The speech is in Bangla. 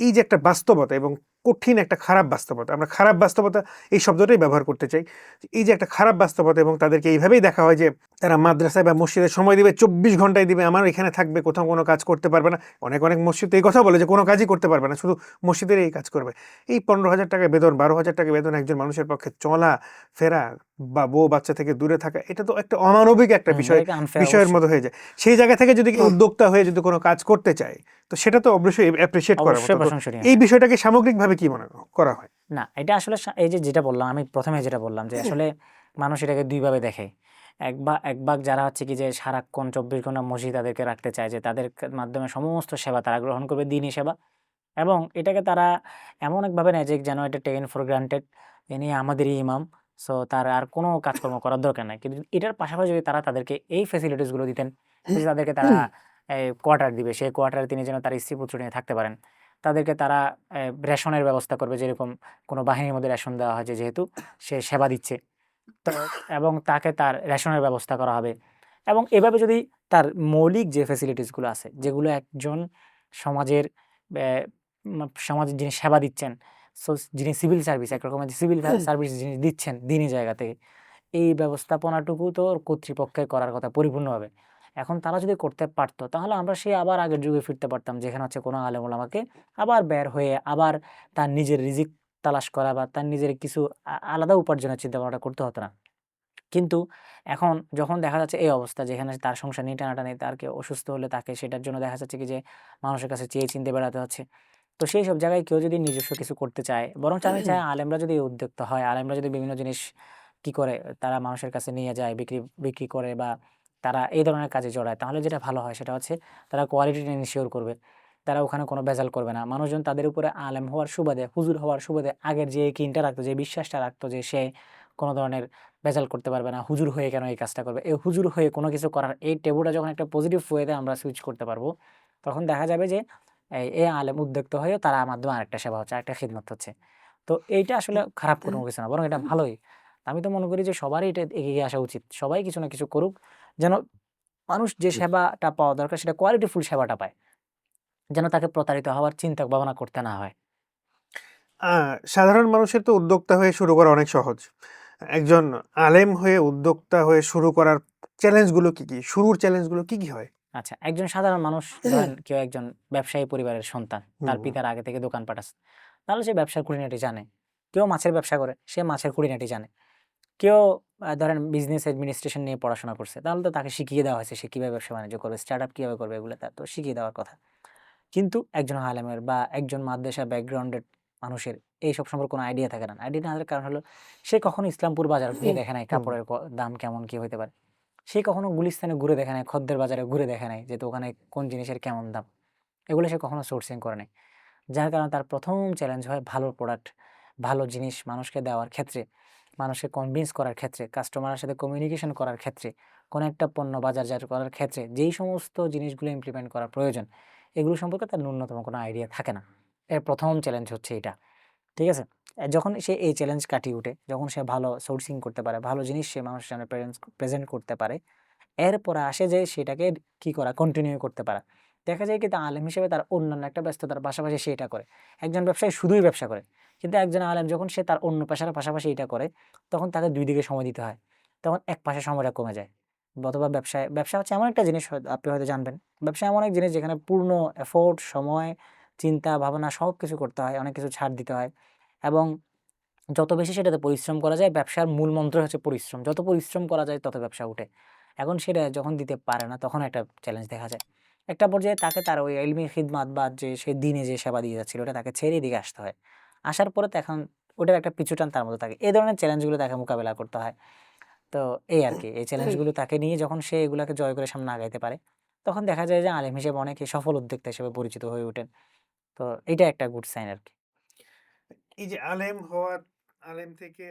এই যে একটা বাস্তবতা এবং কঠিন একটা খারাপ বাস্তবতা। আমরা খারাপ বাস্তবতা এই শব্দটাই ব্যবহার করতে চাই। এই যে একটা খারাপ বাস্তবতা এবং তাদেরকে এইভাবেই দেখা হয় যে তারা মাদ্রাসায় বা মসজিদে সময় দিবে চব্বিশ ঘন্টায় দিবে আমার এখানে থাকবে কোথাও কোনো কাজ করতে পারবে না। অনেক অনেক মসজিদ এই কথা বলে যে কোনো কাজই করতে পারবে না শুধু মসজিদের এই কাজ করবে। এই পনেরো হাজার টাকা বেতন বারো হাজার টাকা বেতন একজন মানুষের পক্ষে চলা ফেরা বা বউ বাচ্চা থেকে দূরে থাকা এটা তো একটা অমানবিক একটা বিষয় বিষয়ের মতো হয়ে যায়। সেই জায়গা থেকে যদি উদ্যোক্তা হয়ে যদি কোনো কাজ করতে চায় তো সেটা তো অবশ্যই অ্যাপ্রিসিয়েট প্রশংসনীয়। এই বিষয়টাকে সামগ্রিকভাবে কি মনে করা হয়? না এটা আসলে এই যে যেটা বললাম আমি প্রথমে যেটা বললাম যে আসলে মানুষ এটাকে দুইভাবে দেখে। এক বা এক ভাগ যারা হচ্ছে কি যে সারাক্ষণ চব্বিশ ঘণ্টা মসজিদ তাদেরকে রাখতে চায় যে তাদের মাধ্যমে সমস্ত সেবা তারা গ্রহণ করবে দিনই সেবা। এবং এটাকে তারা এমন একভাবে নেয় যে যেন এটা টেকেন ফর গ্রান্টেড ইনি আমাদেরই ইমাম। সো তার আর কোনো কাজকর্ম করার দরকার নাই। কিন্তু এটার পাশাপাশি যদি তারা তাদেরকে এই ফেসিলিটিসগুলো দিতেন তাদেরকে তারা কোয়ার্টার দিবে। সেই কোয়ার্টারে তিনি যেন তার স্ত্রী পুত্র নিয়ে থাকতে পারেন। তাদেরকে তারা রেশনের ব্যবস্থা করবে। যেরকম কোনো বাহিনীর মধ্যে রেশন দেওয়া হয় যেহেতু সে সেবা দিচ্ছে। তো এবং তাকে তার রেশনের ব্যবস্থা করা হবে। এবং এভাবে যদি তার মৌলিক যে ফেসিলিটিসগুলো আছে যেগুলো একজন সমাজের সমাজের যিনি সেবা দিচ্ছেন সো যিনি সিভিল সার্ভিস একরকমের সিভিল সার্ভিস যিনি দিচ্ছেন দিনই জায়গা থেকে এই ব্যবস্থাপনাটুকু তো কর্তৃপক্ষের করার কথা পরিপূর্ণভাবে। এখন তারা যদি করতে পারতো, তাহলে আমরা সেই আবার আগের যুগে ফিরতে পারতাম, যেখানে হচ্ছে কোনো আলেম ওলামাকে আবার বের হয়ে আবার তার নিজের রিজিক তালাশ করা বা তার নিজের কিছু আলাদা উপার্জনের চিন্তা ভাবনা করতে হতো না। কিন্তু এখন যখন দেখা যাচ্ছে এই অবস্থা, যেখানে তার সংসার নিয়ে টানাটানি, তার কেউ অসুস্থ হলে তাকে সেটার জন্য দেখা যাচ্ছে কি যে মানুষের কাছে চেয়ে চিনতে বেড়াতে হচ্ছে। তো সেই সব জায়গায় কেউ যদি নিজস্ব কিছু করতে চায় বরং আমি চাই আলেমরা যদি উদ্যোক্তা হয়, আলেমরা যদি বিভিন্ন জিনিস কি করে, তারা মানুষের কাছে নিয়ে যায়, বিক্রি বিক্রি করে বা তারা এই ধরনের কাজে জড়ায়, তাহলে যেটা ভালো হয় সেটা হচ্ছে তারা কোয়ালিটিটা ইনশিওর করবে। তারা ওখানে কোনো ভেজাল করবে না। মানুষজন তাদের উপরে আলেম হওয়ার সুবাদে, হুজুর হওয়ার সুবাদে আগের যে কিনটা রাখতো, যে বিশ্বাসটা রাখতো যে সে কোনো ধরনের ভেজাল করতে পারবে না, হুজুর হয়ে কেন এই কাজটা করবে? এই হুজুর হয়ে কোনো কিছু করার, এই টেবুটা যখন একটা পজিটিভ ওয়েতে আমরা সুইচ করতে পারব, তখন দেখা যাবে যে এই আলেম উদ্যোক্ত হয়ে তারা মাধ্যমে আরেকটা সেবা হচ্ছে, আরেকটা খিদমত হচ্ছে। তো এইটা আসলে খারাপ কোনো কিছু না, বরং এটা ভালোই। আমি তো মনে করি যে সবারই এটা এগিয়ে আসা উচিত। সবাই কিছু না কিছু করুক যেন মানুষ যে সেবাটা পাওয়া দরকার সেটা কোয়ালিটিফুল সেবাটা পায়। যেন তাকে প্রতারিত হওয়ার চিন্তা ভাবনা করতে না হয়। সাধারণ মানুষের তো উদ্যোক্তা হয়ে শুরু করা অনেক সহজ। একজন আলেম হয়ে উদ্যোক্তা হয়ে শুরু করার চ্যালেঞ্জগুলো কি কি? শুরুর চ্যালেঞ্জগুলো কি কি হয়? আচ্ছা একজন সাধারণ মানুষ কেউ একজন ব্যবসায়ী পরিবারের সন্তান তার পিতার আগে থেকে দোকানপাট আছে তাহলে সে ব্যবসার খুঁটিনাটি জানে। কেউ মাছের ব্যবসা করে সে মাছের খুঁটিনাটি জানে। কেউ ধরেন বিজনেস অ্যাডমিনিস্ট্রেশন নিয়ে পড়াশোনা করছে তাহলে তো তাকে শিখিয়ে দেওয়া হয়েছে সে কীভাবে ব্যবসা বাণিজ্য করবে স্টার্ট আপ কীভাবে করবে এগুলো তার তো শিখিয়ে দেওয়ার কথা। কিন্তু একজন আলেমের বা একজন মাদ্রাসা ব্যাকগ্রাউন্ডের মানুষের এইসব সম্পর্কে কোনো আইডিয়া থাকে না। আইডিয়া না থাকার কারণ হলো সে কখনো ইসলামপুর বাজার ঘুরে দেখে নাই কাপড়ের দাম কেমন কি হইতে পারে। সে কখনো গুলিস্তানে ঘুরে দেখে নাই খদ্দের বাজারে ঘুরে দেখে নাই যে তো ওখানে কোন জিনিসের কেমন দাম। এগুলো সে কখনো সোর্সিং করে নাই। যার কারণে তার প্রথম চ্যালেঞ্জ হয় ভালো প্রোডাক্ট ভালো জিনিস মানুষকে দেওয়ার ক্ষেত্রে। মানুষকে কনভিন্স করার ক্ষেত্রে কাস্টমারের সাথে কমিউনিকেশন করার ক্ষেত্রে, কোনো একটা পণ্য বাজারজাত করার ক্ষেত্রে, যেই সমস্ত জিনিসগুলো ইমপ্লিমেন্ট করা প্রয়োজন, এগুলো সম্পর্কে তার ন্যূনতম কোনো আইডিয়া থাকে না। এর প্রথম চ্যালেঞ্জ হচ্ছে এটা, ঠিক আছে? যখন সে এই চ্যালেঞ্জ কাটিয়ে উঠে যখন সে ভালো সোর্সিং করতে পারে, ভালো জিনিস সে মানুষের সামনে প্রেজেন্ট করতে পারে, এরপরে আসে যে সেটাকে কি করা কন্টিনিউ করতে পারা। দেখা যায় কি তা আলেম হিসেবে তার অন্যান্য একটা ব্যস্ততার পাশাপাশি সে এটা করে। একজন ব্যবসায়ী শুধুই ব্যবসা করে। কিন্তু একজন আলেম যখন সে তার অন্য পেশার পাশাপাশি এটা করে, তখন তাকে দুই দিকে সময় দিতে হয়। তখন এক পাশে সময়টা কমে যায়। অথবা ব্যবসায়, ব্যবসা হচ্ছে এমন একটা জিনিস আপনি হয়তো জানবেন। ব্যবসা এমন এক জিনিস যেখানে পূর্ণ এফোর্ট সময়, চিন্তা, ভাবনা সব কিছু করতে হয়, অনেক কিছু ছাড় দিতে হয়। এবং যত বেশি সেটাতে পরিশ্রম করা যায়, ব্যবসার মূল মন্ত্র হচ্ছে পরিশ্রম। যত পরিশ্রম করা যায়, তত ব্যবসা উঠে। এখন সেটা যখন দিতে পারে না, তখন একটা চ্যালেঞ্জ দেখা যায়। একটা পর্যায়ে তাকে তার ওই এলমি খিদমাত বা যে সে দিনে যে সেবা দিয়ে যাচ্ছিল, ওটা তাকে ছেড়ে দিকে আসতে হয়। আসার পরে তো এখন ওটার একটা পিছুটান তার মধ্যে থাকে। এই ধরনের চ্যালেঞ্জগুলো তাকে মোকাবেলা করতে হয়। তো এই আর কি এই চ্যালেঞ্জগুলো তাকে নিয়ে যখন সে এগুলোকে জয় করে সামনে আগাইতে পারে তখন দেখা যায় যে আলেম হিসেবে অনেকে সফল উদ্যোক্তা হিসেবে পরিচিত হয়ে ওঠেন। তো এটা একটা গুড সাইন আর কি। এই যে আলেম হওয়া আলেম থেকে